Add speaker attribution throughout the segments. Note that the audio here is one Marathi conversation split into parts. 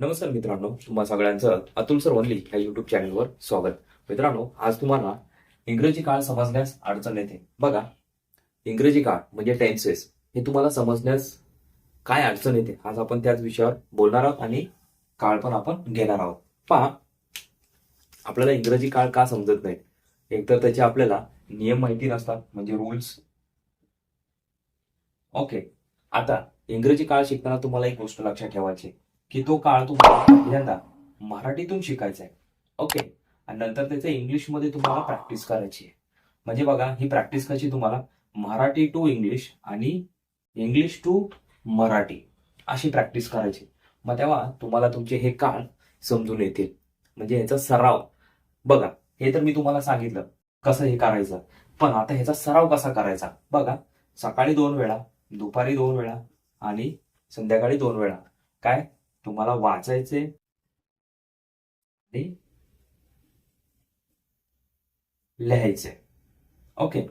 Speaker 1: नमस्कार मित्रांनो तुम्हा सगळ्यांचं अतुल सर वनली या युट्यूब चॅनलवर स्वागत. मित्रांनो आज तुम्हाला इंग्रजी काळ समजण्यास अडचण येते. बघा इंग्रजी काळ म्हणजे टेन्सेस हे तुम्हाला समजण्यास काय अडचण येते आज आपण त्याच विषयावर बोलणार आहोत आणि काळ पण आपण घेणार आहोत. पहा आपल्याला इंग्रजी काळ का समजत नाही एकतर त्याचे आपल्याला नियम माहिती नसतात म्हणजे रूल्स ओके आता इंग्रजी काळ शिकताना तुम्हाला एक गोष्ट लक्षात ठेवायची की तो काळ तुम्हाला पहिल्यांदा मराठीतून शिकायचा आहे. ओके आणि नंतर त्याचं इंग्लिशमध्ये तुम्हाला प्रॅक्टिस करायची आहे. म्हणजे बघा ही प्रॅक्टिस कशी तुम्हाला मराठी टू इंग्लिश आणि इंग्लिश टू मराठी अशी प्रॅक्टिस करायची मग तेव्हा तुम्हाला तुमचे हे काळ समजून येतील. म्हणजे ह्याचा सराव. बघा हे तर मी तुम्हाला सांगितलं. कसं हे करायचं? पण आता ह्याचा सराव कसा करायचा? बघा सकाळी दोन वेळा दुपारी दोन वेळा आणि संध्याकाळी दोन वेळा. काय? तुम्हाला वाचायचे आणि लिहायचे ओके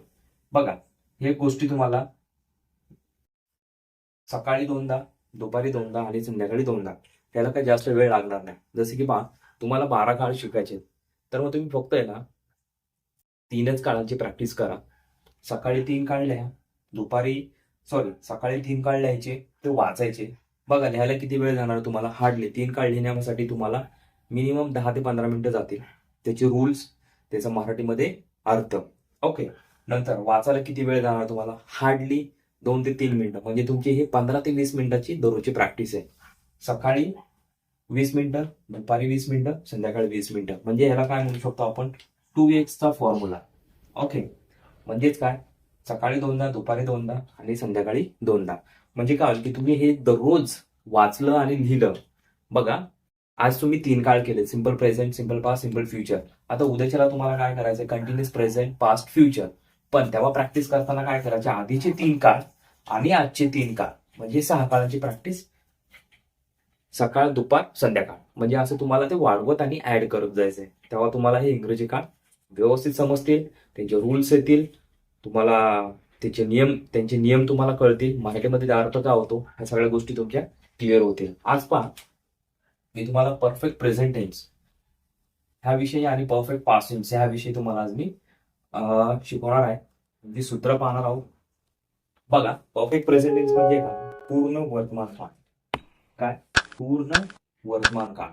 Speaker 1: बघा हे गोष्टी तुम्हाला सकाळी दोनदा दुपारी दोनदा आणि संध्याकाळी दोनदा त्याला काही जास्त वेळ लागणार नाही. जसे की बा तुम्हाला बारा काळ शिकायचे तर मग तुम्ही फक्त आहे ना तीनच काळांची प्रॅक्टिस करा. सकाळी तीन काळ लिहा दुपारी सॉरी सकाळी तीन काळ लिहायचे ते वाचायचे. बघा लिहायला किती वेळ जाणार तुम्हाला? हार्डली तीन काळ लिहिण्यासाठी तुम्हाला मिनिमम दहा ते पंधरा मिनिटं जातील. त्याचे रूल्स त्याचा मराठीमध्ये अर्थ. ओके नंतर वाचायला किती वेळ जाणार तुम्हाला? हार्डली दोन ते तीन मिनिटं. म्हणजे तुमची हे पंधरा ते वीस मिनिटाची दररोजची प्रॅक्टिस आहे. सकाळी वीस मिनिटं दुपारी वीस मिनिटं संध्याकाळी वीस मिनिटं. म्हणजे ह्याला काय म्हणू शकतो आपण? टू एक्सचा फॉर्म्युला ओके म्हणजेच काय? सकाळी दोनदा दुपारी दोनदा आणि संध्याकाळी दोनदा. म्हणजे काय होईल की तुम्ही हे दररोज वाचलं आणि लिहिलं. बघा आज तुम्ही तीन काळ केले. Simple present simple past simple future आता उद्याच्याला तुम्हाला काय करायचं कंटिन्युअस प्रेझेंट पास्ट फ्युचर पण तेव्हा प्रॅक्टिस करताना काय करायचे? आधीचे तीन काळ आणि आजचे तीन काळ. म्हणजे सहा काळाची प्रॅक्टिस सकाळ दुपार संध्याकाळ. म्हणजे असं तुम्हाला ते वाढवत आणि ऍड करत जायचंय. तेव्हा तुम्हाला हे इंग्रजी काळ व्यवस्थित समजतील त्यांचे रूल्स येतील. तुम्हाला त्याचे नियम त्यांचे नियम तुम्हाला कळतील. मराठीमध्ये अर्थ काय होतो ह्या सगळ्या गोष्टी तुमच्या क्लिअर होतील. आज पहा मी तुम्हाला परफेक्ट प्रेझेंट टेन्स ह्या विषयी आणि परफेक्ट पास्ट टेन्स ह्या विषयी तुम्हाला आज मी शिकवणार आहे. मी सूत्र पाहणार आहोत. बघा परफेक्ट प्रेझेंट टेन्स म्हणजे काय? पूर्ण वर्तमान काळ. काय? पूर्ण वर्तमान काळ.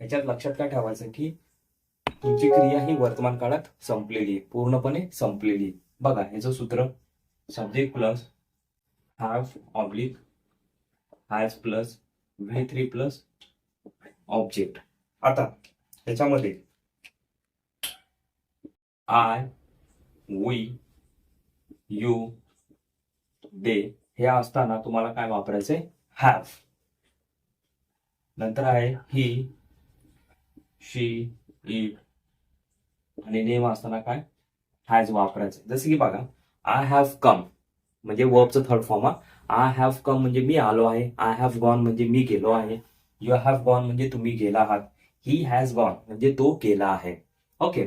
Speaker 1: याच्यात लक्षात काय ठेवायचं की तुमची क्रिया ही वर्तमान काळात संपलेली आहे. पूर्णपणे संपलेली आहे. बघा ह्याचं सूत्र subject plus have oblique has plus V three plus object. आता ह्याच्यामध्ये आय वी यू दे हे असताना तुम्हाला काय वापरायचे हॅव नंतर आहे ही शी इट आणि नेम असताना काय? हॅज वापरायचं. जसं की बघा आय हॅव कम म्हणजे वर्बचं थर्ड फॉर्म हा. आय हॅव कम म्हणजे मी आलो आहे. आय हॅव गॉन म्हणजे मी गेलो आहे. यू हॅव गॉन म्हणजे तुम्ही गेला आहात. ही हॅज गॉन म्हणजे तो गेला आहे. ओके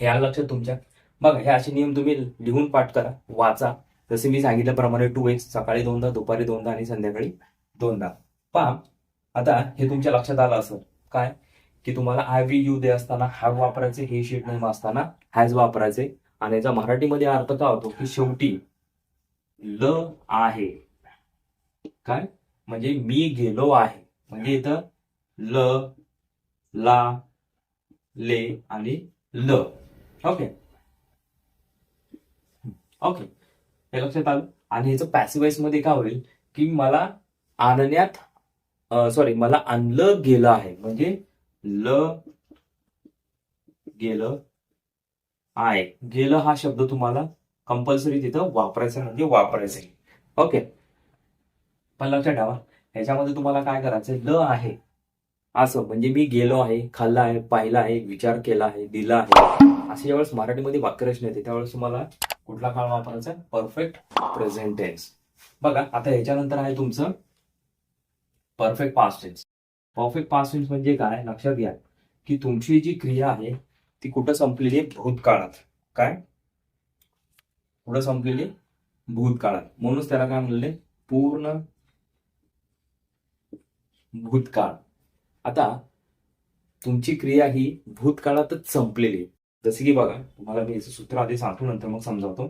Speaker 1: हे लक्षात तुमच्या? बघा हे असे नियम तुम्ही लिहून पाठ करा वाचा. जसे मी सांगितल्याप्रमाणे टू एक्स सकाळी दोनदा दुपारी दोनदा आणि संध्याकाळी दोनदा. पहा आता हे तुमच्या लक्षात आलं असं काय? की तुम्हाला आय व्ही यू दे असताना हॅव वापरायचे हे शीट नेम असताना हॅज वापरायचे. आणि याचा मराठीमध्ये अर्थ काय होतो की शेवटी ल आहे. काय? म्हणजे मी गेलो आहे. म्हणजे इथं ल ला ले आणि ल. ओके ओके हे लक्षात आलं? आणि ह्याचं पॅसिवाईसमध्ये काय होईल की मला आणण्यात सॉरी मला आणलं गेलं आहे. म्हणजे ल गेलं आहे गेलं हा शब्द तुम्हाला कंपल्सरी तिथं वापरायचा म्हणजे वापरायचा आहे. ओके पण लक्षात ठेवा ह्याच्यामध्ये तुम्हाला काय करायचंय? ल आहे. असं म्हणजे मी गेलो आहे खाल्ला आहे पाहिला आहे विचार केला आहे दिला आहे. असे ज्यावेळेस मराठीमध्ये वाक्यरचना येते त्यावेळेस तुम्हाला कुठला काळ वापरायचा? परफेक्ट प्रेझेंट टेन्स बघा आता ह्याच्यानंतर आहे तुमचं perfect past tense perfect past tense म्हणजे काय? लक्षात घ्या की तुमची जी क्रिया आहे ती कुठं संपलेली आहे? भूतकाळात. काय? कुठं संपलेली भूतकाळात. म्हणूनच त्याला काय म्हणले? पूर्ण भूतकाळ. आता तुमची क्रिया ही भूतकाळातच संपलेली आहे. जसे की बघा तुम्हाला मी याचं सूत्र आधी सांगतो नंतर मग समजावतो.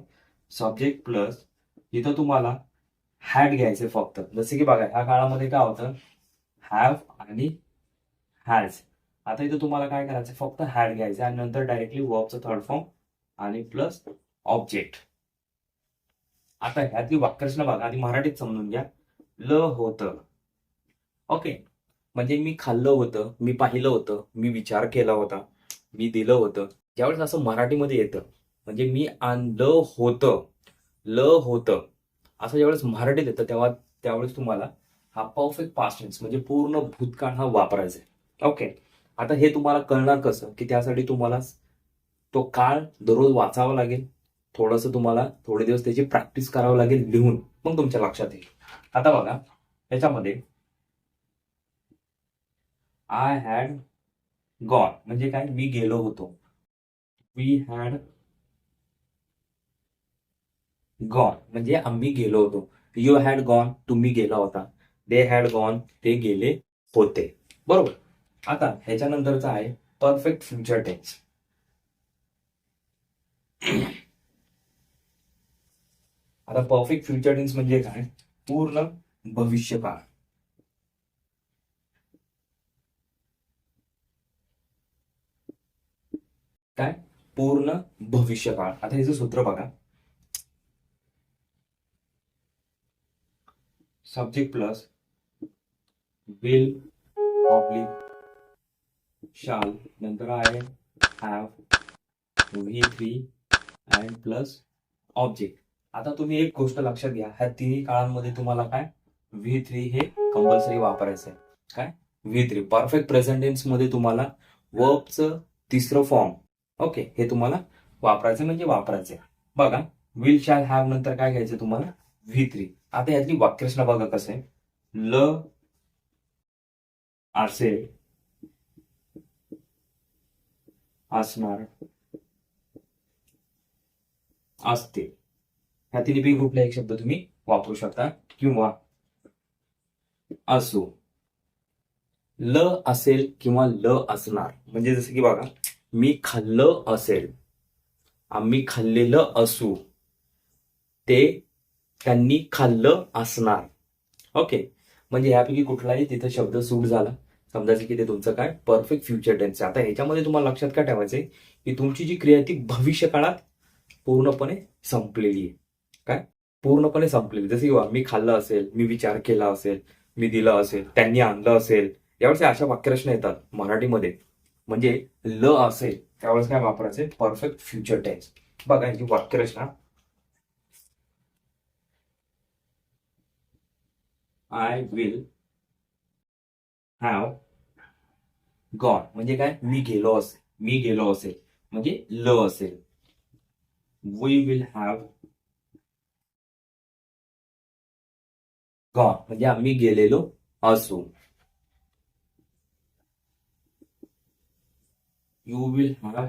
Speaker 1: सब्जेक्ट प्लस इथं तुम्हाला हॅट घ्यायचे फक्त. जसे की बघा ह्या काळामध्ये काय होतं? हॅव आणि हॅज आता इथं तुम्हाला काय करायचं फक्त हॅड घ्यायचं आणि नंतर डायरेक्टली वर्बचा थर्ड फॉर्म आणि प्लस ऑब्जेक्ट आता ह्यातली वाक्यरचना बघा. आधी मराठीत समजून घ्या. ल होतं. ओके म्हणजे मी खाल्लं होतं मी पाहिलं होतं मी विचार केला होता मी दिलं होतं. ज्यावेळेस असं मराठीमध्ये येतं म्हणजे मी आणलं होतं ल होतं. असं ज्यावेळेस मराठीत येतं तेव्हा त्यावेळेस तुम्हाला हा परफेक्ट पास्टेन्स म्हणजे पूर्ण भूतकाळ हा वापरायचा आहे. ओके आता हे तुम्हाला कळणार कसं? की त्यासाठी तुम्हाला तो काळ दररोज वाचावा लागेल. थोडंसं तुम्हाला थोडे दिवस त्याची प्रॅक्टिस करावं लागेल लिहून. मग तुमच्या लक्षात येईल. आता बघा याच्यामध्ये आय हॅड गॉन म्हणजे काय? मी गेलो होतो. वी हॅड गॉन म्हणजे आम्ही गेलो होतो. यू हॅड गॉन तुम्ही गेला होता. दे हॅड गॉन ते गेले होते. बरोबर? आता ह्याच्यानंतरचा आहे परफेक्ट फ्युचर टेन्स आता परफेक्ट फ्युचर टेन्स म्हणजे काय? पूर्ण भविष्यकाळ काय? पूर्ण भविष्यकाळ आता ह्याचं सूत्र बघा. Subject plus will oblique shall नंतर आहे have V three and plus object आता तुम्ही एक गोष्ट लक्षात घ्या ह्या तिन्ही काळांमध्ये तुम्हाला काय? व्ही थ्री हे कंपल्सरी वापरायचं आहे काय व्ही थ्री परफेक्ट प्रेझेंटेन्समध्ये तुम्हाला वर्बचं तिसरं फॉर्म ओके हे तुम्हाला वापरायचं म्हणजे वापरायचं बघा विल शॅल हॅव नंतर काय घ्यायचं तुम्हाला? व्ही थ्री आता यातली वाक्यरचना बघा कसं आहे. ल असेल असणार असते. ह्या तिन्ही कुठला एक शब्द तुम्ही वापरू शकता किंवा असो. ल असेल किंवा ल असणार. म्हणजे जसं की बघा मी खाल्लं असेल आम्ही खाल्लेलं असू ते त्यांनी खाल्लं असणार. ओके? म्हणजे ह्यापैकी कुठलाही तिथं शब्द सूट झाला. समजायचं की ते तुमचं काय परफेक्ट फ्युचर टेन्स आता ह्याच्यामध्ये तुम्हाला लक्षात काय ठेवायचंय? की तुमची जी क्रिया आहे ती भविष्य काळात पूर्णपणे संपलेली आहे. काय? पूर्णपणे संपलेली. जसं की मी खाल्लं असेल मी विचार केला असेल मी दिलं असेल त्यांनी आणलं असेल यावेळेस अशा वाक्यरचना येतात मराठीमध्ये. म्हणजे ल असेल त्यावेळेस काय वापरायचे परफेक्ट फ्युचर टेन्स बघा यांची वाक्यरचना आय विल हॅव गॉन म्हणजे काय? मी गेलो असेल. मी गेलो असेल. म्हणजे ल असेल. वी विल हॅव गॉन म्हणजे आम्ही गेलेलो असू. यू विल हॅव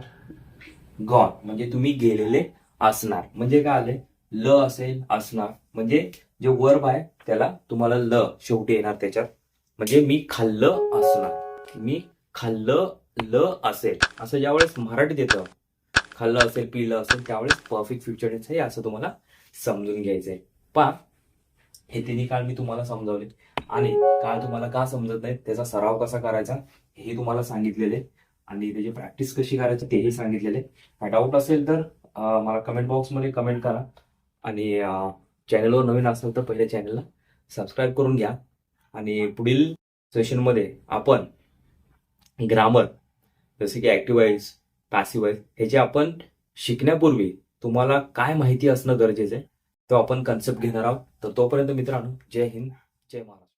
Speaker 1: गॉन म्हणजे तुम्ही गेलेले असणार. म्हणजे काय आले ल असेल असणार. म्हणजे जे वर्ब आहे त्याला तुम्हाला ल शेवटी येणार त्याच्यात. म्हणजे मी खाल्लं असणार. मी खाल्लं ल असेल. असं ज्यावेळेस मराठीत येतं खाल्लं असेल पिलं असेल त्यावेळेस परफेक्ट फ्युचर टेन्स आहे असं तुम्हाला समजून घ्यायचंय. पा हे तिन्ही काळ मी तुम्हाला समजावले आणि काळ तुम्हाला का समजत नाही त्याचा सराव कसा करायचा हे तुम्हाला सांगितलेले. आणि त्याची प्रॅक्टिस कशी करायची तेही सांगितलेले. डाऊट असेल तर मला कमेंट बॉक्समध्ये कमेंट करा. आणि चॅनलवर नवीन असेल तर पहिल्या चॅनलला सबस्क्राईब करून घ्या. आणि पुढील सेशनमध्ये आपण ग्रामर जसे की ॲक्टिवाईज पॅसिवाईज हे जे आपण शिकण्यापूर्वी तुम्हाला काय माहिती असणं गरजेचं आहे तो आपण कन्सेप्ट घेणार आहोत. तर तोपर्यंत मित्रांनो जय हिंद जय महाराष्ट्र.